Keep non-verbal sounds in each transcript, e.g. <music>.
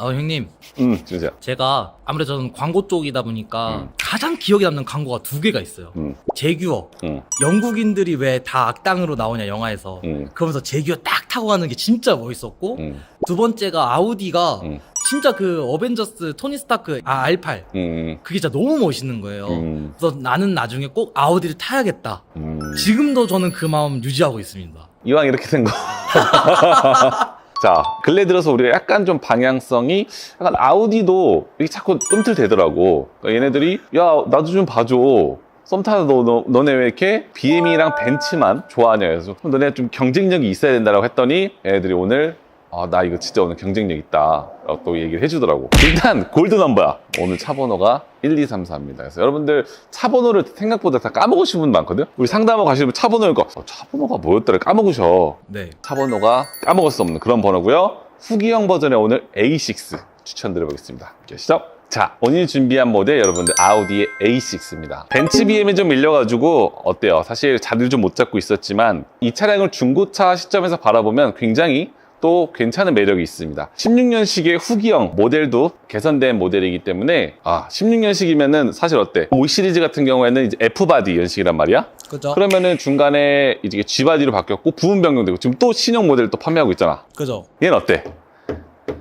아 형님 응, 진짜. 제가 아무래도 저는 광고 쪽이다 보니까 음. 가장 기억에 남는 광고가 두 개가 있어요. 응, 제규어 응, 영국인들이 왜 다 악당으로 나오냐 영화에서 응, 그러면서 제규어 딱 타고 가는 게 진짜 멋있었고 응, 두 번째가 아우디가 응, 진짜 그 어벤져스 토니 스타크 아 R8 응, 그게 진짜 너무 멋있는 거예요. 응, 그래서 나는 나중에 꼭 아우디를 타야겠다. 응. 지금도 저는 그 마음 유지하고 있습니다. 이왕 이렇게 된 거. <laughs> 자, 근래 들어서 우리가 약간 좀 방향성이 약간 아우디도 이게 자꾸 끔틀대더라고. 그러니까 얘네들이 야, 나도 좀 봐줘. 썸 타서 너, 너, 너네 왜 이렇게 BM이랑 벤츠만 좋아하냐 해서 너네 좀 경쟁력이 있어야 된다고 했더니 얘네들이 오늘 아, 나 이거 진짜 오늘 경쟁력 있다. 라고 또 얘기를 해주더라고. 일단, 골드 넘버야. 오늘 차 번호가 1234입니다. 그래서 여러분들 차 번호를 생각보다 다 까먹으신 분 많거든? 우리 상담하고 가시면 차 번호를 거, 어, 차 번호가 뭐였더라? 까먹으셔. 네. 차 번호가 까먹을 수 없는 그런 번호고요. 후기형 버전의 오늘 A6 추천드려보겠습니다. 계시죠? 자, 오늘 준비한 모델 여러분들 아우디의 A6입니다. 벤츠 BM에 좀 밀려가지고 어때요? 사실 자리를 좀 못 잡고 있었지만 이 차량을 중고차 시점에서 바라보면 굉장히 또 괜찮은 매력이 있습니다. 16년식의 후기형 모델도 개선된 모델이기 때문에 아 16년식이면은 사실 어때? 5 시리즈 같은 경우에는 이제 F 바디 연식이란 말이야. 그죠? 그러면은 중간에 이제 G 바디로 바뀌었고 부분 변경되고 지금 또 신형 모델 또 판매하고 있잖아. 그죠? 얘는 어때?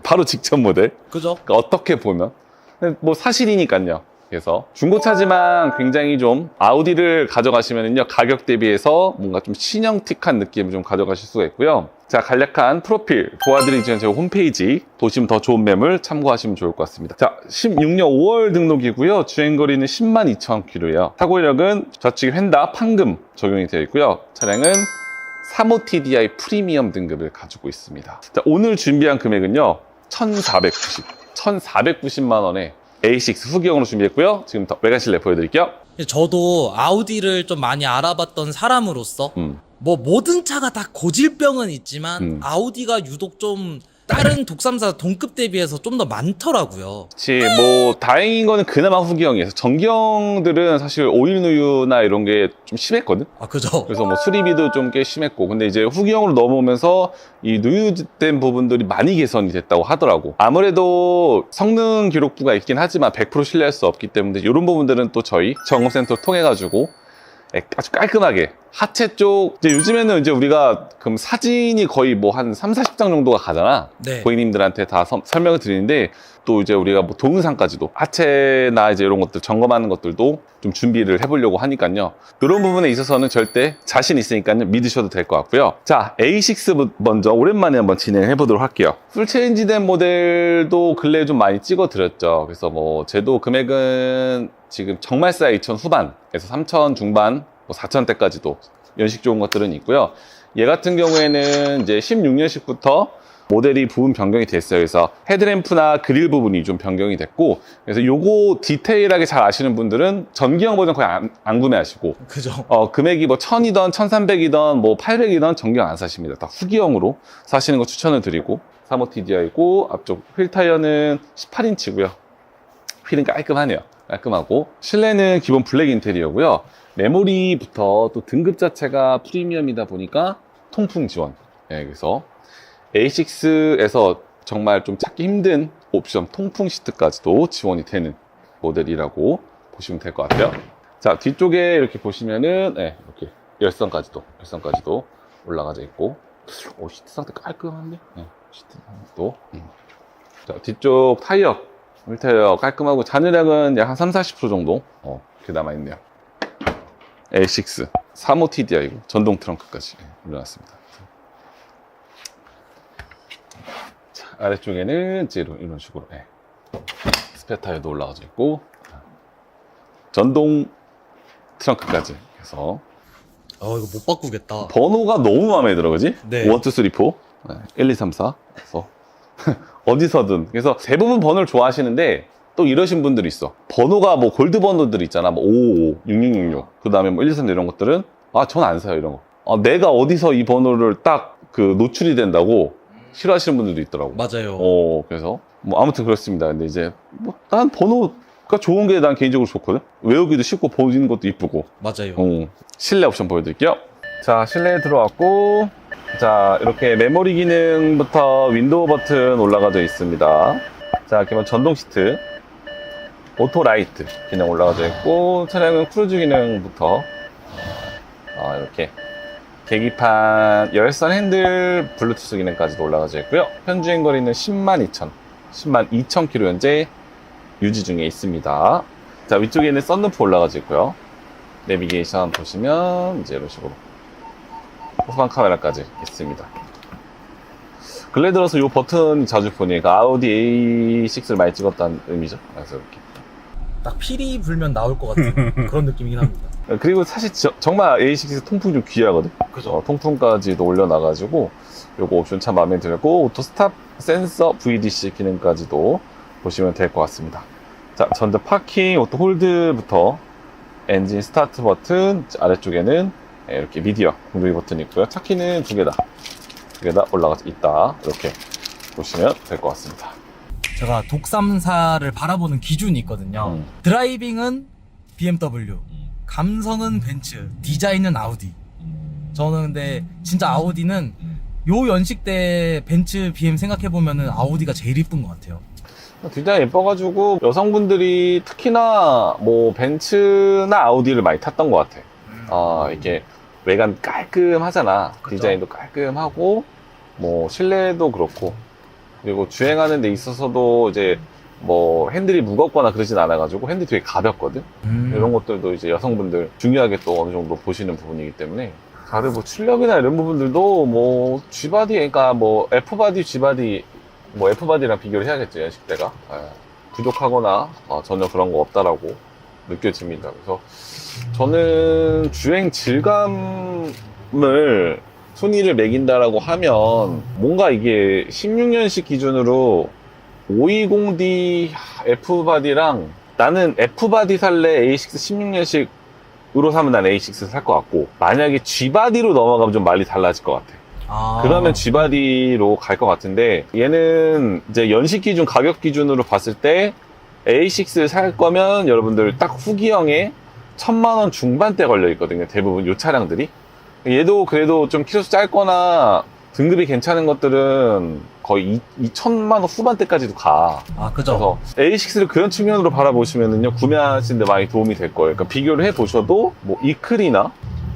바로 직전 모델. 그죠? 그러니까 어떻게 보면 뭐 사실이니까요. 그래서 중고차지만 굉장히 좀 아우디를 가져가시면은요 가격 대비해서 뭔가 좀 신형틱한 느낌을 좀 가져가실 수가 있고요. 자 간략한 프로필 도와드리기 전에 제 홈페이지 보시면 더 좋은 매물 참고하시면 좋을 것 같습니다. 자 16년 5월 등록이고요. 주행거리는 10만 2천 킬로예요. 사고력은 좌측 휀다 판금 적용이 되어 있고요. 차량은 3호 TDI 프리미엄 등급을 가지고 있습니다. 자, 오늘 준비한 금액은요, 1,490, 1,490만 원에 A6 후기형으로 준비했고요. 지금 더 외관 실내 보여드릴게요. 저도 아우디를 좀 많이 알아봤던 사람으로서 음, 뭐 모든 차가 다 고질병은 있지만 음. 아우디가 유독 좀 다른 독삼사 동급 대비해서 좀 더 많더라고요. 그치, 뭐, 다행인 거는 그나마 후기형이에요. 전기형들은 사실 오일누유나 이런 게 좀 심했거든? 아 그죠? 그래서 뭐 수리비도 좀 꽤 심했고 근데 이제 후기형으로 넘어오면서 이 누유된 부분들이 많이 개선이 됐다고 하더라고 아무래도 성능 기록부가 있긴 하지만 100% 신뢰할 수 없기 때문에 이런 부분들은 또 저희 정업센터 통해 가지고 아주 깔끔하게 하체 쪽 이제 요즘에는 이제 우리가 그럼 사진이 거의 뭐 한 3, 40장 정도가 가잖아 네. 고객님들한테 다 서- 설명을 드리는데 또 이제 우리가 뭐 동영상까지도 하체나 이제 이런 것들 점검하는 것들도 좀 준비를 해보려고 하니까요. 이런 부분에 있어서는 절대 자신 있으니까요. 믿으셔도 될 것 같고요. 자, A6 먼저 오랜만에 한번 진행해 보도록 할게요. 풀 체인지 된 모델도 근래에 좀 많이 찍어 드렸죠. 그래서 뭐 제도 금액은 지금 정말 싸 2천 후반에서 3천 중반, 뭐 4천대까지도 연식 좋은 것들은 있고요. 얘 같은 경우에는 이제 16년식부터 모델이 부분 변경이 됐어요. 그래서 헤드램프나 그릴 부분이 좀 변경이 됐고, 그래서 요거 디테일하게 잘 아시는 분들은 전기형 버전 거의 안, 안 구매하시고, 그죠? 어, 금액이 뭐 1000이던 1300이던 뭐 800이던 전기형 안 사십니다. 다 후기형으로 사시는 거 추천을 드리고, 35 TDI고, 앞쪽 휠 타이어는 18인치고요. 휠은 깔끔하네요. 깔끔하고, 실내는 기본 블랙 인테리어고요. 메모리부터 또 등급 자체가 프리미엄이다 보니까 통풍 지원. 예, 그래서 A6에서 정말 좀 찾기 힘든 옵션 통풍 시트까지도 지원이 되는 모델이라고 보시면 될 것 같아요. 자, 뒤쪽에 이렇게 보시면은, 네, 이렇게 열선까지도, 열선까지도 올라가져 있고, 오, 시트 상태 깔끔한데? 네, 시트 상태도. 음. 자, 뒤쪽 타이어, 휠 타이어 깔끔하고, 잔유량은 약 한 3, 40% 정도, 어, 이렇게 남아있네요. A6, 3호 TDI고, 전동 트렁크까지 예, 올려놨습니다. 자, 아래쪽에는 이제 이런, 이런 식으로, 예. 스페어 타이어도 올라가져 있고, 전동 트렁크까지 해서 어 이거 못 바꾸겠다. 번호가 너무 마음에 들어 그지? 네. 1, 2, 3, 4 1, 2, 3, 4 그래서 <laughs> 어디서든 그래서 대부분 번호를 좋아하시는데 또 이러신 분들이 있어 번호가 뭐 골드 번호들 있잖아 뭐 555, 6666 그 다음에 뭐 1, 2, 3 이런 것들은 아 전 안 사요 이런 거 아, 내가 어디서 이 번호를 딱 그 노출이 된다고 싫어하시는 분들도 있더라고 맞아요. 어, 그래서 뭐 아무튼 그렇습니다. 근데 이제 뭐 난 번호 가 좋은 게 난 개인적으로 좋거든. 외우기도 쉽고 보이는 것도 이쁘고. 맞아요. 어, 실내 옵션 보여드릴게요. 자, 실내에 들어왔고, 자, 이렇게 메모리 기능부터 윈도우 버튼 올라가져 있습니다. 자, 기본 전동 시트, 오토 라이트 기능 올라가져 있고 차량은 크루즈 기능부터 어, 이렇게 계기판 열선 핸들 블루투스 기능까지도 올라가져 있고요. 현주행 거리는 10만 2천, 10만 2천 킬로 현재 유지 중에 있습니다. 자 위쪽에는 썬루프 올라가져 있고요. 내비게이션 보시면 이제 이런 식으로 후방 카메라까지 있습니다. 근래 들어서 이 버튼 자주 보니까 아우디 A6를 많이 찍었다는 의미죠. 그래서 이렇게 딱 피리 불면 나올 것 같은 <laughs> 그런 느낌이긴 합니다. 그리고 사실 저- 정말 A6 통풍 좀 귀하거든. 그죠? 어, 통풍까지도 올려놔가지고 요거 옵션 참 마음에 들고 오토 스탑 센서 VDC 기능까지도 보시면 될 것 같습니다. 자, 전자 파킹, 오토 홀드부터 엔진 스타트 버튼 아래쪽에는 이렇게 미디어 공조기 버튼이 있고요. 차키는 두 개다. 두 개 다 올라가 있다. 이렇게 보시면 될 것 같습니다. 제가 독삼사를 바라보는 기준이 있거든요. 음. 드라이빙은 BMW, 감성은 벤츠, 디자인은 아우디. 저는 근데 진짜 아우디는 요 연식 때 벤츠, BM 생각해 보면은 아우디가 제일 이쁜 것 같아요. 디자인 예뻐가지고 여성분들이 특히나 뭐 벤츠나 아우디를 많이 탔던 것 같아. 어, 이게 외관 깔끔하잖아. 그죠. 디자인도 깔끔하고, 뭐, 실내도 그렇고, 그리고 주행하는 데 있어서도 이제 뭐 핸들이 무겁거나 그러진 않아가지고 핸들이 되게 가볍거든? 음. 이런 것들도 이제 여성분들 중요하게 또 어느 정도 보시는 부분이기 때문에. 다른 뭐 출력이나 이런 부분들도 뭐 G바디, 그러니까 뭐 F바디, G바디, 뭐 F바디랑 비교를 해야겠죠, 연식대가. 예. 부족하거나 어, 전혀 그런 거 없다라고 느껴집니다. 그래서 저는 주행 질감을 순위를 매긴다라고 하면 뭔가 이게 16년식 기준으로 520D F바디랑 나는 F바디 살래 A6 16년식으로 사면 난 A6 살 것 같고 만약에 G바디로 넘어가면 좀 많이 달라질 것 같아. 아. 그러면 G바디로 갈 것 같은데 얘는 이제 연식 기준 가격 기준으로 봤을 때 A6를 살 거면 여러분들 딱 후기형에 천만 원 중반대 걸려 있거든요 대부분 요 차량들이 얘도 그래도 좀 키로수 짧거나 등급이 괜찮은 것들은 거의 2, 2천만 원 후반대까지도 가 아, 그죠? 그래서 A6를 그런 측면으로 바라보시면은요 구매하시는데 많이 도움이 될 거예요. 그러니까 비교를 해 보셔도 뭐 이클이나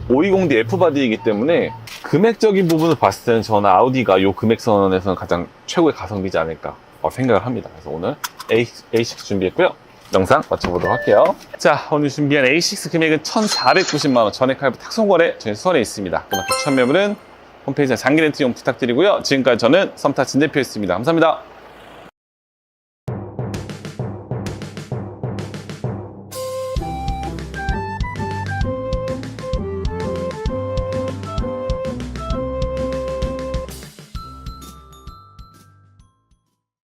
520D F바디이기 때문에 금액적인 부분을 봤을 때는 저는 아우디가 요 금액선에서는 가장 최고의 가성비지 않을까 어, 생각을 합니다. 그래서 오늘 A, A6 준비했고요. 영상 마쳐보도록 할게요. 자, 오늘 준비한 A6 금액은 1,490만원 전액 할부 탁송거래 저희 수원에 있습니다. 그만큼 추천 매물은 홈페이지에 장기 렌트용 부탁드리고요. 지금까지 저는 썸타 진대표였습니다. 감사합니다.